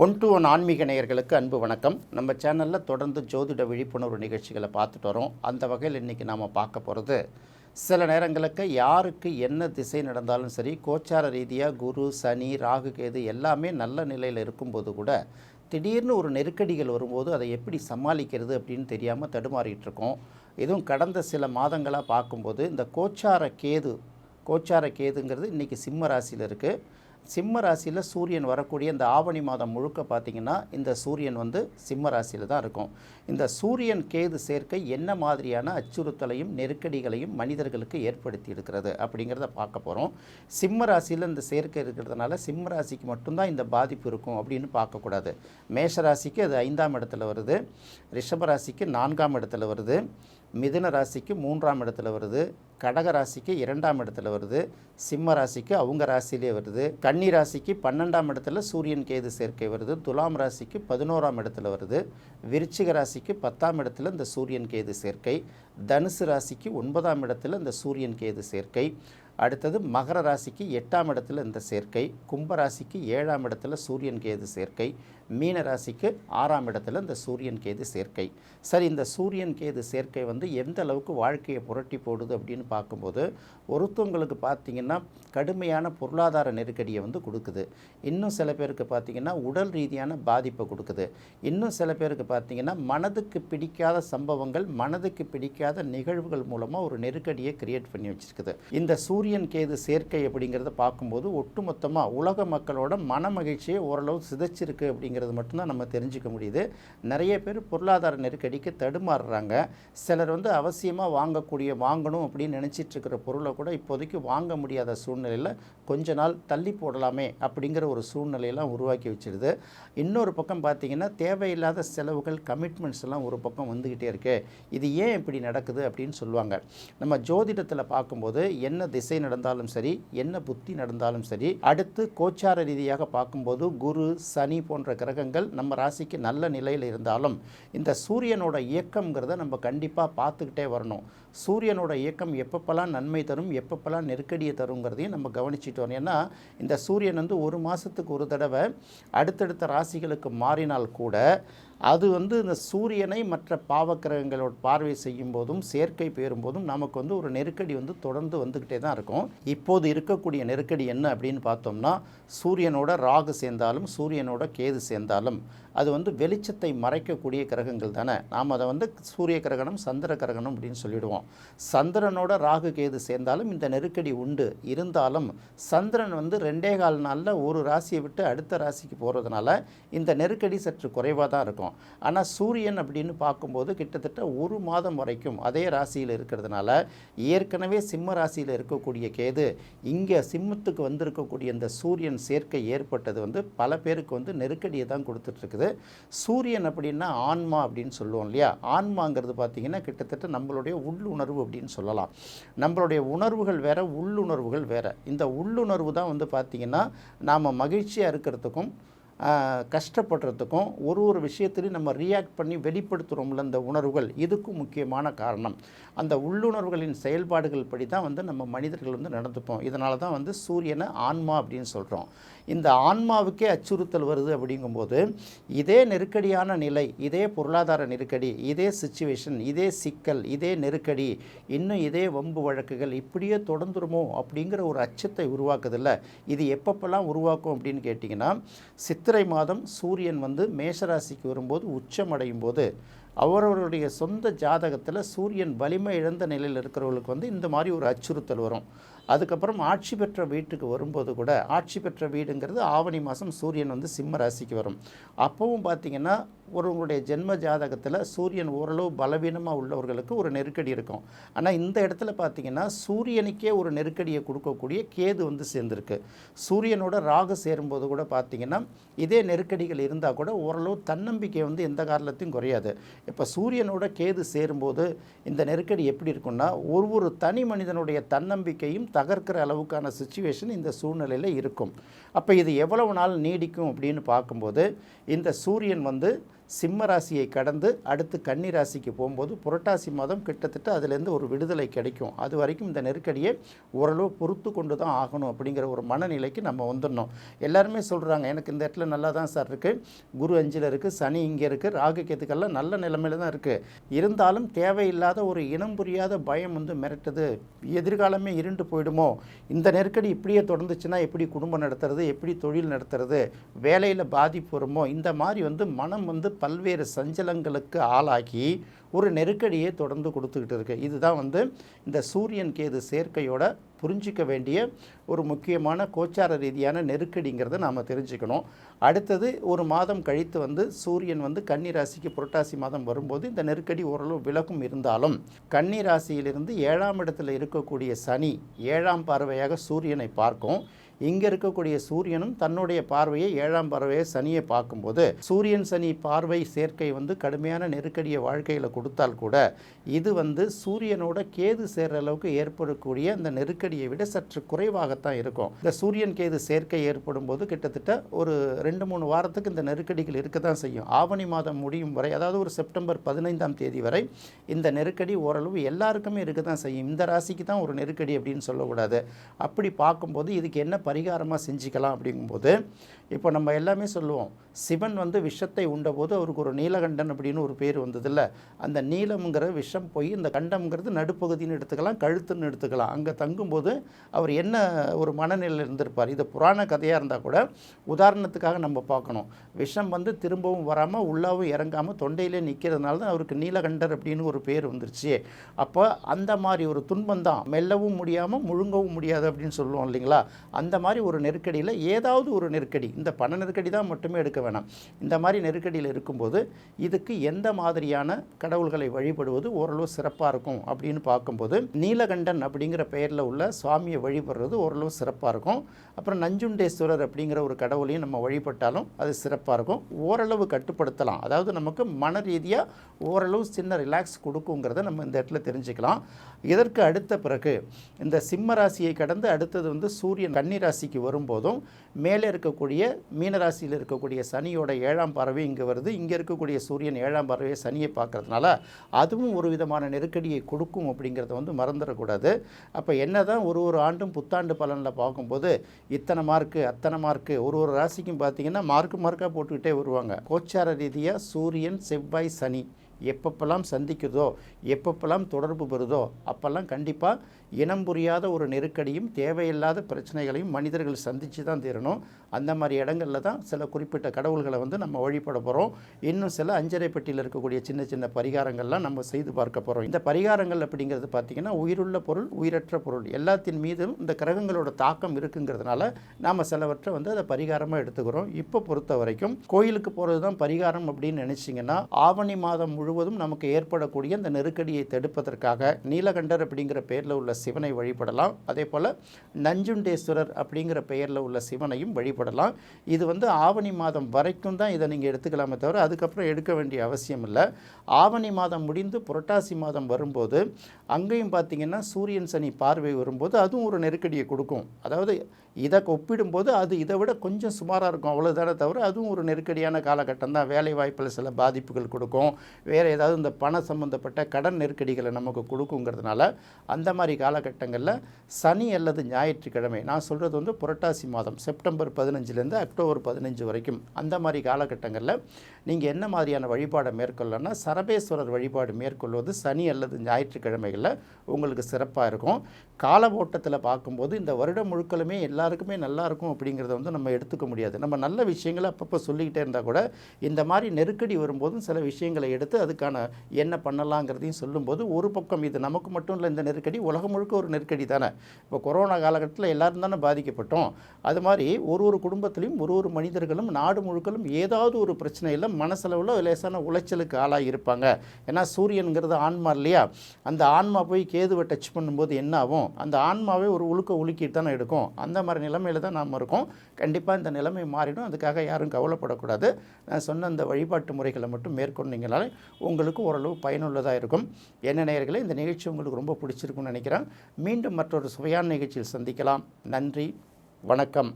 One to one ஆன்மீக நேயர்களுக்கு அன்பு வணக்கம். நம்ம சேனலில் தொடர்ந்து ஜோதிட விழிப்புணர்வு நிகழ்ச்சிகளை பார்த்துட்டு வரோம். அந்த வகையில் இன்றைக்கி நாம் பார்க்க போகிறது சில நேரங்களுக்கு யாருக்கு என்ன திசை நடந்தாலும் சரி கோச்சார ரீதியாக குரு சனி ராகு கேது எல்லாமே நல்ல நிலையில் இருக்கும்போது கூட திடீர்னு ஒரு நெருக்கடிகள் வரும்போது அதை எப்படி சமாளிக்கிறது அப்படின்னு தெரியாமல் தடுமாறிட்டு இருக்கோம். இதுவும் கடந்த சில மாதங்களாக பார்க்கும்போது இந்த கோச்சார கேது கோச்சார கேதுங்கிறது இன்றைக்கி சிம்ம ராசியில் இருக்குது சிம்ம ராசியில் சூரியன் வரக்கூடிய இந்த ஆவணி மாதம் முழுக்க பார்த்திங்கன்னா இந்த சூரியன் வந்து சிம்ம ராசியில் தான் இருக்கும். இந்த சூரியன் கேது சேர்க்கை என்ன மாதிரியான அச்சுறுத்தலையும் நெருக்கடிகளையும் மனிதர்களுக்கு ஏற்படுத்தி இருக்கிறது அப்படிங்கிறத பார்க்க போகிறோம் சிம்ம ராசியில் இந்த சேர்க்கை இருக்கிறதுனால சிம்ம ராசிக்கு மட்டும்தான் இந்த பாதிப்பு இருக்கும் அப்படின்னு பார்க்கக்கூடாது மேஷ ராசிக்கு அது ஐந்தாம் இடத்துல வருது. ரிஷப ராசிக்கு நான்காம் இடத்துல வருது. மிதுன ராசிக்கு மூன்றாம் இடத்துல வருது கடக ராசிக்கு இரண்டாம் இடத்துல வருது சிம்ம ராசிக்கு அவங்க ராசியிலே வருது கன்னி ராசிக்கு பன்னெண்டாம் இடத்துல சூரியன் கேது சேர்க்கை வருது துலாம் ராசிக்கு பதினோராம் இடத்துல வருது விருச்சிக ராசிக்கு பத்தாம் இடத்துல இந்த சூரியன் கேது சேர்க்கை தனுசு ராசிக்கு ஒன்பதாம் இடத்துல இந்த சூரியன் கேது சேர்க்கை அடுத்தது மகர ராசிக்கு எட்டாம் இடத்துல இந்த சேர்க்கை கும்ப ராசிக்கு ஏழாம் இடத்துல சூரியன் கேது சேர்க்கை மீன ராசிக்கு ஆறாம் இடத்துல இந்த சூரியன் கேது சேர்க்கை. சரி இந்த சூரியன் கேது சேர்க்கை வந்து எந்த அளவுக்கு வாழ்க்கையை புரட்டி போடுது அப்படின்னு பார்க்கும்போது ஒருத்தவங்களுக்கு பார்த்திங்கன்னா கடுமையான பொருளாதார நெருக்கடியை வந்து கொடுக்குது. இன்னும் சில பேருக்கு பார்த்திங்கன்னா உடல் ரீதியான பாதிப்பை கொடுக்குது. இன்னும் சில பேருக்கு பார்த்திங்கன்னா மனதுக்கு பிடிக்காத சம்பவங்கள் மனதுக்கு பிடிக்காத நிகழ்வுகள் மூலமாக ஒரு நெருக்கடியை கிரியேட் பண்ணி வச்சிருக்குது. இந்த சூரியன் கேது சேர்க்கை அப்படிங்கிறத பார்க்கும்போது ஒட்டுமொத்தமாக உலக மக்களோட மன மகிழ்ச்சியை ஓரளவு சிதைச்சிருக்கு அப்படிங்கிறது மட்டும்தான் நம்ம தெரிஞ்சுக்க முடியுது. நிறைய பேர் பொருளாதார நெருக்கடிக்கு தடுமாறுறாங்க. சிலர் வந்து அவசியமாக வாங்கக்கூடிய வாங்கணும் அப்படின்னு நினச்சிட்டு இருக்கிற பொருளை கூட இப்போதைக்கு வாங்க முடியாத சூழ்நிலையில் கொஞ்ச நாள் தள்ளி போடலாமே அப்படிங்கிற ஒரு சூழ்நிலையெல்லாம் உருவாக்கி வச்சிருது. இன்னொரு பக்கம் பார்த்தீங்கன்னா தேவையில்லாத செலவுகள் கமிட்மெண்ட்ஸ் எல்லாம் ஒரு பக்கம் வந்துக்கிட்டே இருக்கு. இது ஏன் இப்படி நடக்குது அப்படின்னு சொல்லுவாங்க. நம்ம ஜோதிடத்தில் பார்க்கும்போது என்ன திசை நடந்தாலும் சரி என்ன புத்தி நடந்தாலும் சரி அடுத்து கோச்சார ரீதியாக பார்க்கும்போது குரு சனி போன்ற கிரகங்கள் நம்ம ராசிக்கு நல்ல நிலையில் இருந்தாலும் இந்த சூரியனோட இயக்கம்ங்கிறத நம்ம கண்டிப்பாக பார்த்துக்கிட்டே வரணும். சூரியனோட இயக்கம் எப்பப்பெல்லாம் நன்மை தரும் எப்பப்பெல்லாம் நெருக்கடியை தருங்கிறதையும் நம்ம கவனிச்சுட்டு வரணும். ஏன்னா இந்த சூரியன் வந்து ஒரு மாதத்துக்கு ஒரு தடவை அடுத்தடுத்த ராசிகளுக்கு மாறினால் கூட அது வந்து இந்த சூரியனை மற்ற பாவக்கிரகங்களோட பார்வை செய்யும் போதும் சேர்க்கை பெறும்போதும் நமக்கு வந்து ஒரு நெருக்கடி வந்து தொடர்ந்து வந்துக்கிட்டே தான் இருக்கும். இப்போது இருக்கக்கூடிய நெருக்கடி என்ன அப்படின்னு பார்த்தோம்னா சூரியனோட ராகு சேர்ந்தாலும் சூரியனோட கேது சேர்ந்தாலும். அது வந்து வெளிச்சத்தை மறைக்கக்கூடிய கிரகங்கள் தானே. நாம் அதை வந்து சூரிய கிரகணம் சந்திர கிரகணம் அப்படின்னு சொல்லிடுவோம். சந்திரனோட ராகு கேது சேர்ந்தாலும் இந்த நெருக்கடி உண்டு. இருந்தாலும் சந்திரன் வந்து ரெண்டே கால் நாளில் ஒரு ராசியை விட்டு அடுத்த ராசிக்கு போகிறதுனால இந்த நெருக்கடி சற்று குறைவாக தான் இருக்கும். ஆனால் சூரியன் அப்படின்னு பார்க்கும்போது கிட்டத்தட்ட ஒரு மாதம் வரைக்கும் அதே ராசியில் இருக்கிறதுனால ஏற்கனவே சிம்ம ராசியில் இருக்கக்கூடிய கேது இங்கே சிம்மத்துக்கு வந்திருக்கக்கூடிய இந்த சூரியன் சேர்க்கை ஏற்பட்டது வந்து பல பேருக்கு வந்து நெருக்கடியை தான் கொடுத்துட்ருக்குது சூரியன் அப்படின்னா ஆன்மா அப்படின்னு சொல்லுவோம் இல்லையா? ஆன்மாங்கிறது பார்த்திங்கன்னா கிட்டத்தட்ட நம்மளுடைய உள்ளுணர்வு அப்படின்னு சொல்லலாம். நம்மளுடைய உணர்வுகள் வேறு உள்ளுணர்வுகள் வேறு. இந்த உள்ளுணர்வு தான் வந்து பார்த்திங்கன்னா நாம் மகிழ்ச்சியாக இருக்கிறதுக்கும் கஷ்டப்படுறதுக்கும் ஒரு ஒரு விஷயத்திலையும் நம்ம ரியாக்ட் பண்ணி வெளிப்படுத்துகிறோம்ல இந்த உணர்வுகள். இதுக்கும் முக்கியமான காரணம். அந்த உள்ளுணர்வுகளின் செயல்பாடுகள் படி தான் வந்து நம்ம மனிதர்கள் வந்து நடந்துப்போம். இதனால தான் வந்து சூரியனை ஆன்மா அப்படின்னு சொல்கிறோம் இந்த ஆன்மாவுக்கே அச்சுறுத்தல் வருது அப்படிங்கும்போது இதே நெருக்கடியான நிலை இதே பொருளாதார நெருக்கடி இதே சுச்சுவேஷன் இதே சிக்கல் இதே நெருக்கடி இன்னும் இதே வம்பு வழக்குகள் இப்படியே தொடர்ந்துருமோ அப்படிங்கிற ஒரு அச்சத்தை உருவாக்குதில்ல. இது எப்பப்பெல்லாம் உருவாக்கும் அப்படின்னு கேட்டிங்கன்னா சித்திரை மாதம் சூரியன் வந்து மேஷராசிக்கு வரும்போது உச்சமடையும் போது அவரவருடைய சொந்த ஜாதகத்தில் சூரியன் வலிமை இழந்த நிலையில் இருக்கிறவங்களுக்கு வந்து இந்த மாதிரி ஒரு அச்சுறுத்தல் வரும். அதுக்கப்புறம் ஆட்சி பெற்ற வீட்டுக்கு வரும்போது கூட ஆட்சி பெற்ற வீடுங்கிறது ஆவணி மாதம் சூரியன் வந்து சிம்ம ராசிக்கு வரும். அப்போவும் பார்த்திங்கன்னா ஒருவங்களுடைய ஜென்ம ஜாதகத்தில் சூரியன் ஓரளவு பலவீனமாக உள்ளவர்களுக்கு ஒரு நெருக்கடி இருக்கும். ஆனால் இந்த இடத்துல பார்த்திங்கன்னா சூரியனுக்கே ஒரு நெருக்கடியை கொடுக்கக்கூடிய கேது வந்து சேர்ந்துருக்கு. சூரியனோட ராகு சேரும்போது கூட பார்த்திங்கன்னா இதே நெருக்கடிகள் இருந்தால் கூட ஓரளவு தன்னம்பிக்கை வந்து எந்த காரணத்தையும் குறையாது. இப்போ சூரியனோட கேது சேரும்போது இந்த நெருக்கடி எப்படி இருக்குன்னா ஒரு ஒரு தனி மனிதனுடைய தன்னம்பிக்கையும் தகர்க்கிற அளவுக்கான சுச்சுவேஷன் இந்த சூழ்நிலையில் இருக்கும். அப்போ இது எவ்வளவு நாள் நீடிக்கும் அப்படின்னு பார்க்கும்போது இந்த சூரியன் வந்து சிம்ம ராசியை கடந்து அடுத்து கன்னி ராசிக்கு போகும்போது புரட்டாசி மாதம் கிட்டத்தட்ட அதுலேருந்து ஒரு விடுதலை கிடைக்கும். அது வரைக்கும் இந்த நெருக்கடியை ஓரளவு பொறுத்து கொண்டு தான் ஆகணும் அப்படிங்கிற ஒரு மனநிலைக்கு நம்ம வந்துடணும். எல்லாருமே சொல்கிறாங்க எனக்கு இந்த இடத்துல நல்லா தான் சார் இருக்குது குரு அஞ்சில் இருக்குது சனி இங்கே இருக்குது ராகு கேத்துக்கெல்லாம் நல்ல நிலைமையில தான் இருக்குது இருந்தாலும் தேவையில்லாத ஒரு இனம் புரியாத பயம் வந்து மிரட்டுது. எதிர்காலமே இருண்டு போயிடுமோ? இந்த நெருக்கடி இப்படியே தொடர்ந்துச்சுன்னா எப்படி குடும்பம் நடத்துறது எப்படி தொழில் நடத்துறது வேலையில் பாதிப்பு வருமோ? இந்த மாதிரி வந்து மனம் வந்து பல்வேறு சஞ்சலங்களுக்கு ஆளாகி ஒரு நெருக்கடியை தொடர்ந்து கொடுத்துக்கிட்டு இருக்கு. இதுதான் வந்து இந்த சூரியன் கேது சேர்க்கையோட புரிஞ்சிக்க வேண்டிய ஒரு முக்கியமான கோச்சார ரீதியான நெருக்கடிங்கிறத நாம் தெரிஞ்சுக்கணும். அடுத்தது ஒரு மாதம் கழித்து வந்து சூரியன் வந்து கன்னி ராசிக்கு புரட்டாசி மாதம் வரும்போது இந்த நெருக்கடி ஓரளவு விலகும் இருந்தாலும் கன்னி ராசியிலிருந்து ஏழாம் இடத்துல இருக்கக்கூடிய சனி ஏழாம் பார்வையாக சூரியனை பார்க்கும். இங்கே இருக்கக்கூடிய சூரியனும் தன்னுடைய பார்வையை ஏழாம் பார்வையை சனியை பார்க்கும்போது சூரியன் சனி பார்வை சேர்க்கை வந்து கடுமையான நெருக்கடியை வாழ்க்கையில் கொடுத்தால் கூட இது வந்து சூரியனோட கேது சேர்ற அளவுக்கு ஏற்படக்கூடிய அந்த நெருக்கடியை விட சற்று குறைவாகத்தான் இருக்கும். இந்த சூரியன் கேது சேர்க்கை ஏற்படும் போது கிட்டத்தட்ட ஒரு ரெண்டு மூணு வாரத்துக்கு இந்த நெருக்கடிகள் இருக்க தான் செய்யும். ஆவணி மாதம் முடியும் வரை அதாவது ஒரு செப்டம்பர் பதினைந்தாம் தேதி வரை இந்த நெருக்கடி ஓரளவு எல்லாருக்குமே இருக்க தான் செய்யும். இந்த ராசிக்கு தான் ஒரு நெருக்கடி அப்படின்னு சொல்லக்கூடாது. அப்படி பார்க்கும்போது இதுக்கு என்ன பரிகாரமாக செஞ்சுக்கலாம் அப்படிங்கும்போது இப்போ நம்ம எல்லாமே சொல்லுவோம் சிவன் வந்து விஷத்தை உண்டபோது அவருக்கு ஒரு நீலகண்டன் அப்படின்னு ஒரு பேர் வந்ததில்ல. அந்த நீலம்ங்கிற விஷம் போய் இந்த கண்டம்ங்கிறது நடுப்பகுதின்னு எடுத்துக்கலாம் கழுத்துன்னு எடுத்துக்கலாம். அங்கே தங்கும்போது அவர் என்ன ஒரு மனநிலையில் இருந்திருப்பார்? இது புராண கதையாக இருந்தால் கூட உதாரணத்துக்காக நம்ம பார்க்கணும். விஷம் வந்து திரும்பவும் வராமல் உள்ளாவும் இறங்காமல் தொண்டையிலே நிற்கிறதுனால தான் அவருக்கு நீலகண்டர் அப்படின்னு ஒரு பேர் வந்துருச்சு. அப்போ அந்த மாதிரி ஒரு துன்பம் தான். மெல்லவும் முடியாமல் முழுங்கவும் முடியாது அப்படின்னு சொல்லுவோம் இல்லைங்களா? அந்த மாதிரி ஒரு நெருக்கடியில் ஏதாவது ஒரு நெருக்கடி இந்த பண நெருக்கடி தான் மட்டுமே எடுக்க வேணாம். இந்த மாதிரி நெருக்கடியில் இருக்கும்போது இதுக்கு எந்த மாதிரியான கடவுள்களை வழிபடுவது ஓரளவு சிறப்பாக இருக்கும் அப்படின்னு பார்க்கும்போது நீலகண்டன் அப்படிங்கிற பெயரில் உள்ள சுவாமியை வழிபடுறது ஓரளவு சிறப்பாக இருக்கும். அப்புறம் நஞ்சுண்டேஸ்வரர் அப்படிங்கிற ஒரு கடவுளையும் நம்ம வழிபட்டாலும் அது சிறப்பாக இருக்கும். ஓரளவு கட்டுப்படுத்தலாம். அதாவது நமக்கு மன ரீதியாக ஓரளவு சின்ன ரிலாக்ஸ் கொடுக்குங்கிறத நம்ம இந்த இடத்துல தெரிஞ்சுக்கலாம். இதற்கு அடுத்த பிறகு இந்த சிம்ம ராசியை கடந்து அடுத்தது வந்து சூரியன் கன்னிராசி ராசிக்கு வரும்போதும் மேலே இருக்கக்கூடிய மீனராசியில் இருக்கக்கூடிய சனியோட ஏழாம் பறவை இங்கே வருது. இங்கே இருக்கக்கூடிய சூரியன் ஏழாம் பறவையை சனியை பார்க்கறதுனால அதுவும் ஒரு விதமான நெருக்கடியை கொடுக்கும் அப்படிங்கிறத வந்து மறந்துடக்கூடாது. அப்போ என்ன தான் ஒரு ஒரு ஆண்டும் புத்தாண்டு பலனில் பார்க்கும்போது இத்தனை மார்க்கு அத்தனை மார்க்கு ஒரு ஒரு ராசிக்கும் பார்த்தீங்கன்னா மார்க்கு மார்க்காக போட்டுக்கிட்டே வருவாங்க. கோச்சார ரீதியாக சூரியன் செவ்வாய் சனி எப்பப்பெல்லாம் சந்திக்குதோ எப்பப்பெல்லாம் தொடர்பு பெறுதோ அப்போல்லாம் கண்டிப்பாக இனம் புரியாத ஒரு நெருக்கடியும் தேவையில்லாத பிரச்சனைகளையும் மனிதர்கள் சந்தித்து தான் தீரணும். அந்த மாதிரி இடங்களில் தான் சில குறிப்பிட்ட கடவுள்களை வந்து நம்ம வழிபட போகிறோம் இன்னும் சில அஞ்சரை பெட்டியில் இருக்கக்கூடிய சின்ன சின்ன பரிகாரங்கள்லாம் நம்ம செய்து பார்க்க போகிறோம் இந்த பரிகாரங்கள் அப்படிங்கிறது பார்த்திங்கன்னா உயிருள்ள பொருள் உயிரற்ற பொருள். எல்லாத்தின் மீதும் இந்த கிரகங்களோட தாக்கம் இருக்குங்கிறதுனால நாம் சிலவற்றை வந்து அதை பரிகாரமாக எடுத்துக்கிறோம். இப்போ பொறுத்த வரைக்கும் கோயிலுக்கு போகிறது தான் பரிகாரம் அப்படின்னு நினச்சிங்கன்னா ஆவணி மாதம் முழுவதும் நமக்கு ஏற்படக்கூடிய இந்த நெருக்கடியை தடுப்பதற்காக நீலகண்டர் அப்படிங்கிற பேரில் உள்ள சிவனை வழிபடலாம். அதே போல் நஞ்சுண்டேஸ்வரர் அப்படிங்கிற பெயரில் உள்ள சிவனையும் வழிபடலாம். இது வந்து ஆவணி மாதம் வரைக்கும் தான் இதை நீங்கள் எடுத்துக்கலாமே தவிர அதுக்கப்புறம் எடுக்க வேண்டிய அவசியம் இல்லை. ஆவணி மாதம் முடிந்து புரட்டாசி மாதம் வரும்போது அங்கேயும் பார்த்தீங்கன்னா சூரியன் சனி பார்வை வரும்போது அதுவும் ஒரு நெருக்கடியை கொடுக்கும். அதாவது இதை ஒப்பிடும்போது அது இதை விட கொஞ்சம் சுமாராக இருக்கும் அவ்வளோதானே தவிர அதுவும் ஒரு நெருக்கடியான காலகட்டம் தான். வேலை வாய்ப்பில் சில பாதிப்புகள் கொடுக்கும். வேறு ஏதாவது இந்த பண சம்மந்தப்பட்ட கடன் நெருக்கடிகளை நமக்கு கொடுக்குங்கிறதுனால அந்த மாதிரி காலகட்டங்களில் சனி அல்லது ஞாயிற்றுக்கிழமை நான் சொல்கிறது வந்து புரட்டாசி மாதம் செப்டம்பர் பதினஞ்சுலேருந்து அக்டோபர் பதினஞ்சு வரைக்கும். அந்த மாதிரி காலகட்டங்களில் நீங்கள் என்ன மாதிரியான வழிபாடை மேற்கொள்ளனா சரபேஸ்வரர் வழிபாடு மேற்கொள்வது சனி அல்லது ஞாயிற்றுக்கிழமைகளில் உங்களுக்கு சிறப்பாக இருக்கும். கால ஓட்டத்தில் பார்க்கும்போது இந்த வருடம் முழுக்கலுமே எல்லாருக்குமே நல்லா இருக்கும் அப்படிங்கிறத வந்து நம்ம எடுத்துக்க முடியாது. நம்ம நல்ல விஷயங்களை அப்பப்போ சொல்லிக்கிட்டே இருந்தால் கூட இந்த மாதிரி நெருக்கடி வரும்போதும் சில விஷயங்களை எடுத்து அதுக்கான என்ன பண்ணலாங்கிறதையும் சொல்லும்போது ஒரு பக்கம் இது நமக்கு மட்டும் இல்லை இந்த நெருக்கடி உலகம் முழுக்க ஒரு நெருக்கடி தானே? இப்போ கொரோனா காலகட்டத்தில் எல்லாரும் தானே பாதிக்கப்பட்டோம். அது மாதிரி ஒரு ஒரு குடும்பத்திலையும் ஒரு ஒரு மனிதர்களும் நாடு முழுக்கலும் ஏதாவது ஒரு பிரச்சனையில் மனசளவில் லேசான உளைச்சலுக்கு ஆளாக இருப்பாங்க. ஏன்னா சூரியனுங்கிறது ஆன்மா இல்லையா? அந்த ஆன்மா போய் கேதுவை டச் பண்ணும்போது என்ன ஆகும்? அந்த ஆன்மாவே ஒரு உழுக்க உலுக்கிட்டு தானே எடுக்கும். அந்த மாதிரி நிலைமையில் தான் நாம் இருக்கோம். கண்டிப்பாக இந்த நிலைமை மாறிடும். அதுக்காக யாரும் கவலைப்படக்கூடாது. நான் சொன்ன அந்த வழிபாட்டு முறைகளை மட்டும் மேற்கொண்டீங்கனாலே உங்களுக்கு ஓரளவு பயனுள்ளதாக இருக்கும். என்ன நேயர்களே இந்த நிகழ்ச்சி உங்களுக்கு ரொம்ப பிடிச்சிருக்கும்னு நினைக்கிறேன். மீண்டும் மற்றொரு சுவையான நிகழ்ச்சியில் சந்திக்கலாம். நன்றி வணக்கம்.